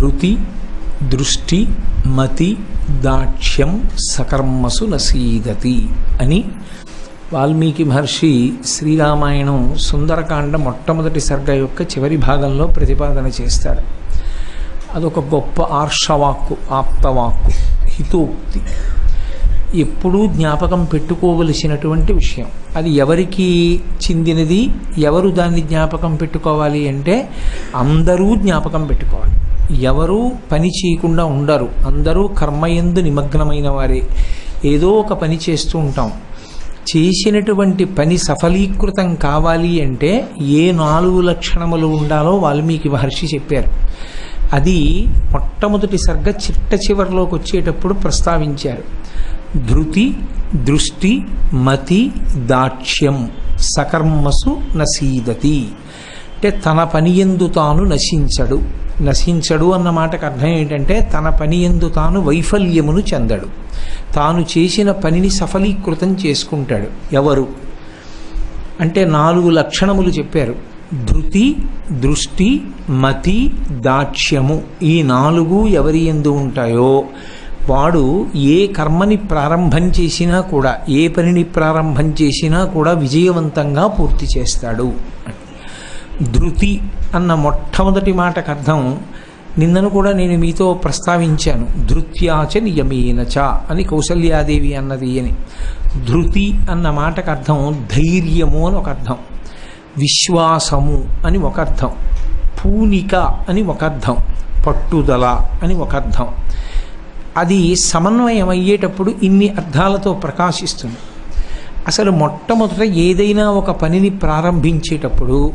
ధృతి దృష్టి మతి దాక్ష్యం సకర్మసు నసీదతి అని వాల్మీకి మహర్షి శ్రీరామాయణం సుందరకాండ మొట్టమొదటి సర్గ యొక్క చివరి భాగంలో ప్రతిపాదన చేస్తారు. అదొక గొప్ప ఆర్షవాక్కు ఆప్తవాక్కు హితోక్తి. ఎప్పుడూ జ్ఞాపకం పెట్టుకోవలసినటువంటి విషయం. అది ఎవరికి చెందినది? ఎవరు దాన్ని జ్ఞాపకం పెట్టుకోవాలి అంటే అందరూ జ్ఞాపకం పెట్టుకోవాలి. ఎవరు పని చేయకుండా ఉండరు. అందరూ కర్మయందు నిమగ్నమైన వారే. ఏదో ఒక పని చేస్తూ ఉంటాం. చేసినటువంటి పని సఫలీకృతం కావాలి అంటే ఏ నాలుగు లక్షణములు ఉండాలో వాల్మీకి మహర్షి చెప్పారు. అది మొట్టమొదటి సర్గ చిట్ట చివరిలోకి వచ్చేటప్పుడు ప్రస్తావించారు. ధృతి దృష్టి మతి దాక్ష్యం సకర్మసు నసీదతి అంటే తన పని ఎందు తాను నశించడు. నశించడు అన్న మాటకు అర్థం ఏంటంటే తన పని ఎందు తాను వైఫల్యమును చెందడు. తాను చేసిన పనిని సఫలీకృతం చేసుకుంటాడు. ఎవరు? అంటే నాలుగు లక్షణములు చెప్పారు. ధృతి దృష్టి మతి దాక్ష్యము. ఈ నాలుగు ఎవరి ఎందు ఉంటాయో? వాడు ఏ కర్మని ప్రారంభం చేసినా కూడా ఏ పనిని ప్రారంభం చేసినా కూడా విజయవంతంగా పూర్తి చేస్తాడు. ధృతి అన్న మొట్టమొదటి మాటకు అర్థం నిన్నను కూడా నేను మీతో ప్రస్తావించాను. ధృత్యాచ నియమేనచ అని కౌసల్యాదేవి అన్నది అని. ధృతి అన్న మాటకు అర్థం ధైర్యము అని ఒక అర్థం. విశ్వాసము అని ఒక అర్థం. పూనిక అని ఒక అర్థం. పట్టుదల అని ఒక అర్థం. అది సమన్వయం అయ్యేటప్పుడు ఇన్ని అర్థాలతో ప్రకాశిస్తుంది. అసలు మొట్టమొదట ఏదైనా ఒక పనిని ప్రారంభించేటప్పుడు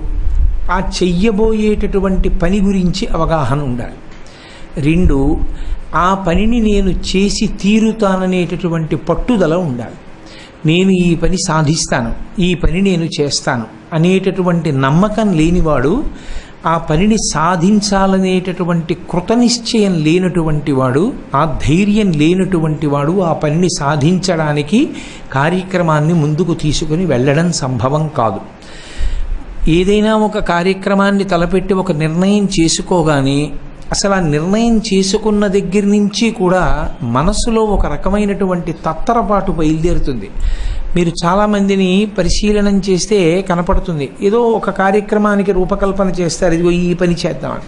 ఆ చెయ్యబోయేటటువంటి పని గురించి అవగాహన ఉండాలి. రెండు ఆ పనిని నేను చేసి తీరుతాననేటటువంటి పట్టుదల ఉండాలి. నేను ఈ పని సాధిస్తాను ఈ పని నేను చేస్తాను అనేటటువంటి నమ్మకం లేనివాడు ఆ పనిని సాధించాలనేటటువంటి కృతనిశ్చయం లేనటువంటి వాడు ఆ ధైర్యం లేనటువంటి వాడు ఆ పనిని సాధించడానికి కార్యక్రమాన్ని ముందుకు తీసుకుని వెళ్ళడం సంభవం కాదు. ఏదైనా ఒక కార్యక్రమాన్ని తలపెట్టి ఒక నిర్ణయం చేసుకోగానే అసలు ఆ నిర్ణయం చేసుకున్న దగ్గర నుంచి కూడా మనసులో ఒక రకమైనటువంటి తత్తరపాటు బయలుదేరుతుంది. మీరు చాలామందిని పరిశీలనం చేస్తే కనపడుతుంది. ఏదో ఒక కార్యక్రమానికి రూపకల్పన చేస్తారు. ఇదిగో ఈ పని చేద్దామని.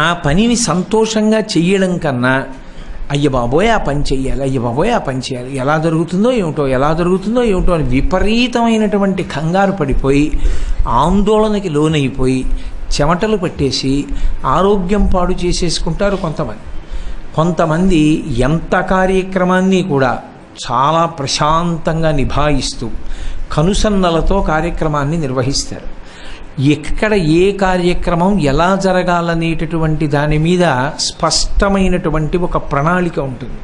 ఆ పనిని సంతోషంగా చెయ్యడం కన్నా అయ్య బాబోయ్ ఆ పని చేయాలి అయ్య బాబోయ్ ఆ పని చేయాలి ఎలా జరుగుతుందో ఏమిటో ఎలా జరుగుతుందో ఏమిటో అని విపరీతమైనటువంటి కంగారు పడిపోయి ఆందోళనకి లోనైపోయి చెమటలు పట్టేసి ఆరోగ్యం పాడు చేసేసుకుంటారు కొంతమంది. కొంతమంది ఎంత కార్యక్రమాన్ని కూడా చాలా ప్రశాంతంగా నిభాయిస్తూ కనుసన్నలతో కార్యక్రమాన్ని నిర్వహిస్తారు. ఎక్కడ ఏ కార్యక్రమం ఎలా జరగాలనేటటువంటి దాని మీద స్పష్టమైనటువంటి ఒక ప్రణాళిక ఉంటుంది.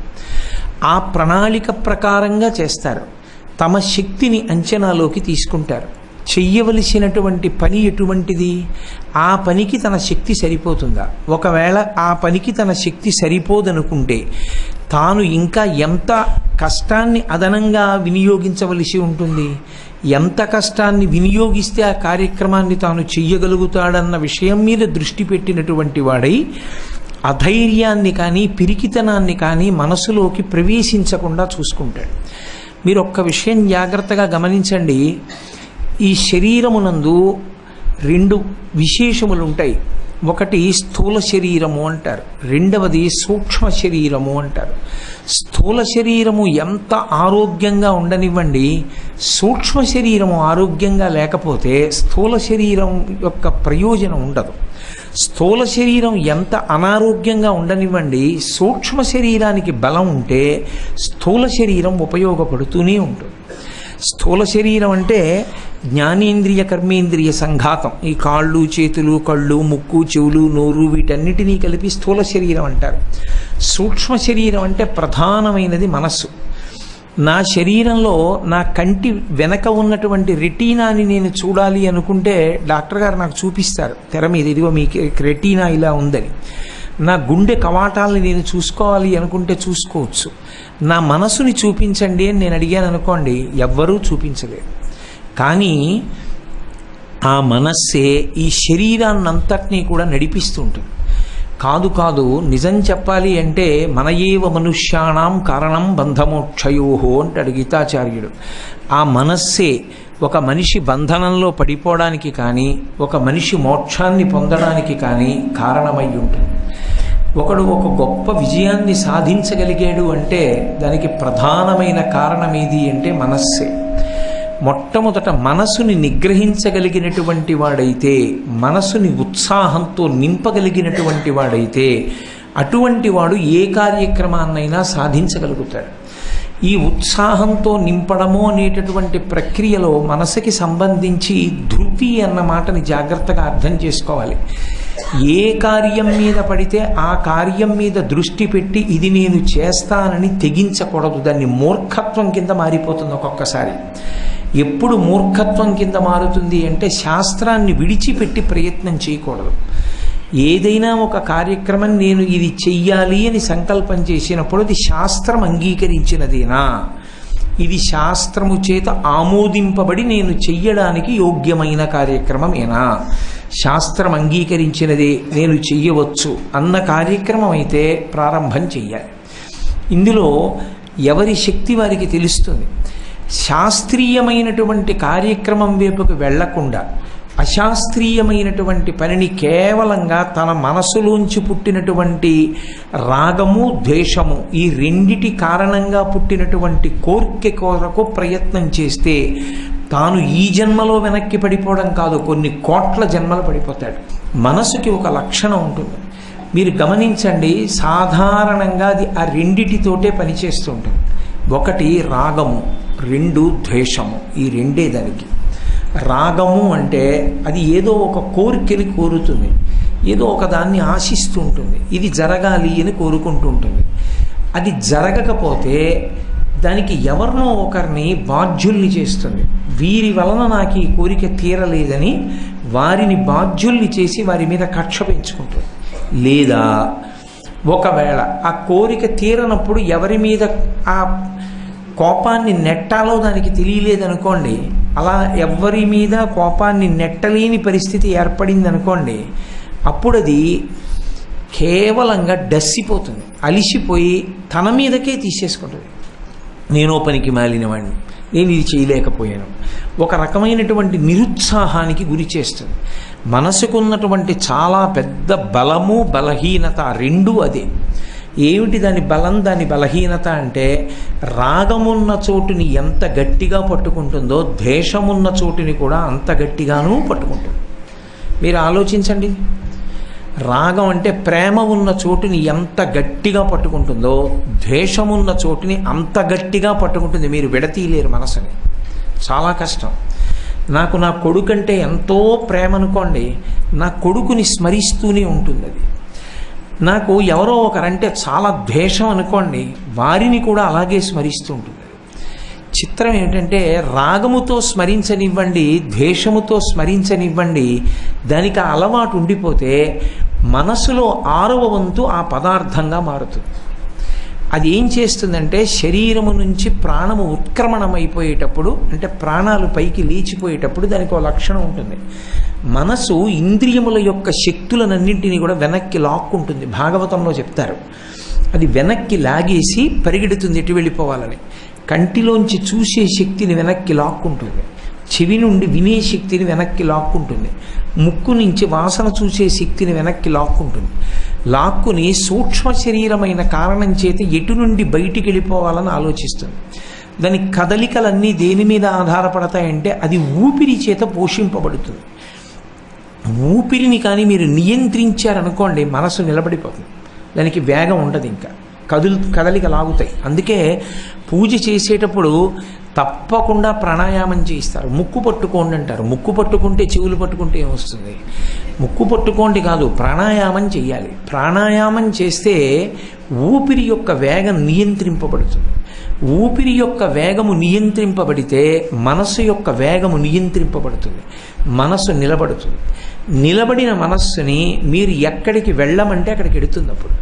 ఆ ప్రణాళిక ప్రకారంగా చేస్తారు. తమ శక్తిని అంచనాలోకి తీసుకుంటారు. చెయ్యవలసినటువంటి పని ఎటువంటిది? ఆ పనికి తన శక్తి సరిపోతుందా? ఒకవేళ ఆ పనికి తన శక్తి సరిపోదనుకుంటే తాను ఇంకా ఎంత కష్టాన్ని అదనంగా వినియోగించవలసి ఉంటుంది? ఎంత కష్టాన్ని వినియోగిస్తే ఆ కార్యక్రమాన్ని తాను చెయ్యగలుగుతాడన్న విషయం మీద దృష్టి పెట్టినటువంటి వాడై అధైర్యాన్ని కానీ పిరికితనాన్ని కానీ మనసులోకి ప్రవేశించకుండా చూసుకుంటాడు. మీరు ఒక్క విషయం జాగ్రత్తగా గమనించండి. ఈ శరీరమునందు రెండు విశేషములు ఉంటాయి ఒకటి స్థూల శరీరము అంటారు. రెండవది సూక్ష్మ శరీరము అంటారు. స్థూల శరీరము ఎంత ఆరోగ్యంగా ఉండనివ్వండి సూక్ష్మ శరీరము ఆరోగ్యంగా లేకపోతే స్థూల శరీరం యొక్క ప్రయోజనం ఉండదు. స్థూల శరీరం ఎంత అనారోగ్యంగా ఉండనివ్వండి సూక్ష్మ శరీరానికి బలం ఉంటే స్థూల శరీరం ఉపయోగపడుతూనే ఉంటుంది. స్థూల శరీరం అంటే జ్ఞానేంద్రియ కర్మేంద్రియ సంఘాతం. ఈ కాళ్ళు చేతులు కళ్ళు ముక్కు చెవులు నోరు వీటన్నిటినీ కలిపి స్థూల శరీరం అంటారు. సూక్ష్మ శరీరం అంటే ప్రధానమైనది మనస్సు. నా శరీరంలో నా కంటి వెనక ఉన్నటువంటి రెటీనాని నేను చూడాలి అనుకుంటే డాక్టర్ గారు నాకు చూపిస్తారు. తెర మీద ఇదిగో మీకు రెటీనా ఇలా ఉందని. నా గుండె కవాటాలని నేను చూసుకోవాలి అనుకుంటే చూసుకోవచ్చు. నా మనసుని చూపించండి అని నేను అడిగాను అనుకోండి ఎవ్వరూ చూపించలేదు. కానీ ఆ మనస్సే ఈ శరీరాన్నంతటినీ కూడా నడిపిస్తూ ఉంటుంది. కాదు కాదు నిజం చెప్పాలి అంటే మన ఏవ మనుష్యాణం కారణం బంధమోక్షయోహో అంటాడు గీతాచార్యుడు. ఆ మనస్సే ఒక మనిషి బంధనంలో పడిపోవడానికి కానీ ఒక మనిషి మోక్షాన్ని పొందడానికి కానీ కారణమై ఉంటుంది. ఒకడు ఒక గొప్ప విజయాన్ని సాధించగలిగాడు అంటే దానికి ప్రధానమైన కారణం ఏది అంటే మనస్సే. మొట్టమొదట మనసుని నిగ్రహించగలిగినటువంటి వాడైతే మనసుని ఉత్సాహంతో నింపగలిగినటువంటి వాడైతే అటువంటి వాడు ఏ కార్యక్రమాన్నైనా సాధించగలుగుతాడు. ఈ ఉత్సాహంతో నింపడము అనేటటువంటి ప్రక్రియలో మనసుకి సంబంధించి ధృతి అన్న మాటని జాగ్రత్తగా అర్థం చేసుకోవాలి. ఏ కార్యం మీద పడితే ఆ కార్యం మీద దృష్టి పెట్టి ఇది నేను చేస్తానని తెగించకూడదు. దాన్ని మూర్ఖత్వం కింద మారిపోతుంది ఒక్కొక్కసారి. ఎప్పుడు మూర్ఖత్వం కింద మారుతుంది అంటే శాస్త్రాన్ని విడిచిపెట్టి ప్రయత్నం చేయకూడదు. ఏదైనా ఒక కార్యక్రమం నేను ఇది చెయ్యాలి అని సంకల్పం చేసినప్పుడు అది శాస్త్రం అంగీకరించినదేనా? ఇది శాస్త్రము చేత ఆమోదింపబడి నేను చెయ్యడానికి యోగ్యమైన కార్యక్రమమేనా శాస్త్రం అంగీకరించినదే నేను చెయ్యవచ్చు అన్న కార్యక్రమం అయితే ప్రారంభం చెయ్యాలి. ఇందులో ఎవరి శక్తి వారికి తెలుస్తుంది? శాస్త్రీయమైనటువంటి కార్యక్రమం వైపుకు వెళ్ళకుండా అశాస్త్రీయమైనటువంటి పనిని కేవలంగా తన మనసులోంచి పుట్టినటువంటి రాగము ద్వేషము ఈ రెండిటి కారణంగా పుట్టినటువంటి కోర్కె కొరకు ప్రయత్నం చేస్తే తాను ఈ జన్మలో వెనక్కి పడిపోవడం కాదు కొన్ని కోట్ల జన్మలు పడిపోతాడు. మనసుకి ఒక లక్షణం ఉంటుంది. మీరు గమనించండి సాధారణంగా అది ఆ రెండిటితోటే పనిచేస్తూ ఉంటుంది. ఒకటి రాగము. రెండు ద్వేషము. ఈ రెండే దానికి. రాగము అంటే అది ఏదో ఒక కోరికని కోరుతుంది. ఏదో ఒక దాన్ని ఆశిస్తూ ఉంటుంది ఇది జరగాలి అని కోరుకుంటూ ఉంటుంది అది జరగకపోతే దానికి ఎవరినో ఒకరిని బాధ్యుల్ని చేస్తుంది. వీరి వలన నాకు ఈ కోరిక తీరలేదని వారిని బాధ్యుల్ని చేసి వారి మీద కక్ష పెంచుకుంటుంది లేదా ఒకవేళ ఆ కోరిక తీరనప్పుడు ఎవరి మీద ఆ కోపాన్ని నెట్టాలో దానికి తెలియలేదనుకోండి అలా ఎవరి మీద కోపాన్ని నెట్టలేని పరిస్థితి ఏర్పడింది అనుకోండి అప్పుడు అది కేవలంగా డస్సిపోతుంది అలిసిపోయి తన మీదకే తీసేసుకుంటుంది. నేను పనికి మాలినవాడిని నేను ఇది చేయలేకపోయాను. ఒక రకమైనటువంటి నిరుత్సాహానికి గురి చేస్తుంది. మనసుకున్నటువంటి చాలా పెద్ద బలము బలహీనత రెండూ అదే. ఏమిటి దాని బలం దాని బలహీనత అంటే రాగమున్న చోటుని ఎంత గట్టిగా పట్టుకుంటుందో ద్వేషమున్న చోటుని కూడా అంత గట్టిగానూ పట్టుకుంటుంది. మీరు ఆలోచించండి. రాగం అంటే ప్రేమ ఉన్న చోటుని ఎంత గట్టిగా పట్టుకుంటుందో ద్వేషమున్న చోటుని అంత గట్టిగా పట్టుకుంటుంది. మీరు విడతీయలేరు మనసుని. చాలా కష్టం. నాకు నా కొడుకంటే ఎంతో ప్రేమ అనుకోండి నా కొడుకుని స్మరిస్తూనే ఉంటుంది అది. నాకు ఎవరో ఒకరంటే చాలా ద్వేషం అనుకోండి వారిని కూడా అలాగే స్మరిస్తూ ఉంటుంది చిత్రం ఏంటంటే రాగముతో స్మరించనివ్వండి ద్వేషముతో స్మరించనివ్వండి దానికి ఆ అలవాటు ఉండిపోతే మనసులో ఆరవ వంతు ఆ పదార్థంగా మారుతుంది. అది ఏం చేస్తుందంటే శరీరము నుంచి ప్రాణము ఉత్క్రమణమైపోయేటప్పుడు అంటే ప్రాణాలు పైకి లేచిపోయేటప్పుడు దానికి ఒక లక్షణం ఉంటుంది. మనసు ఇంద్రియముల యొక్క శక్తులనన్నింటినీ కూడా వెనక్కి లాక్కుంటుంది. భాగవతంలో చెప్తారు. అది వెనక్కి లాగేసి పరిగెడుతుంది ఎటు వెళ్ళిపోవాలని. కంటిలోంచి చూసే శక్తిని వెనక్కి లాక్కుంటుంది. చెవి నుండి వినే శక్తిని వెనక్కి లాక్కుంటుంది. ముక్కు నుంచి వాసన చూసే శక్తిని వెనక్కి లాక్కుంటుంది. లాక్కుని సూక్ష్మ శరీరమైన కారణం చేత ఎటు నుండి బయటికి వెళ్ళిపోవాలని ఆలోచిస్తుంది. దాని కదలికలన్నీ దేని మీద ఆధారపడతాయంటే అది ఊపిరి చేత పోషింపబడుతుంది. ఊపిరిని కానీ మీరు నియంత్రించారనుకోండి మనసు నిలబడిపోతుంది. దానికి వేగం ఉండదు ఇంకా. కదులు కదలిక లాగుతాయి అందుకే పూజ చేసేటప్పుడు తప్పకుండా ప్రాణాయామం చేయిస్తారు. ముక్కు పట్టుకోండి అంటారు. ముక్కు పట్టుకుంటే చెవులు పట్టుకుంటే ఏమొస్తుంది? ముక్కు పట్టుకోండి కాదు ప్రాణాయామం చేయాలి. ప్రాణాయామం చేస్తే ఊపిరి యొక్క వేగం నియంత్రింపబడుతుంది. ఊపిరి యొక్క వేగము నియంత్రింపబడితే మనస్సు యొక్క వేగము నియంత్రింపబడుతుంది. మనస్సు నిలబడుతుంది. నిలబడిన మనస్సుని మీరు ఎక్కడికి వెళ్ళమంటే అక్కడికి ఎడుతుంది అప్పుడు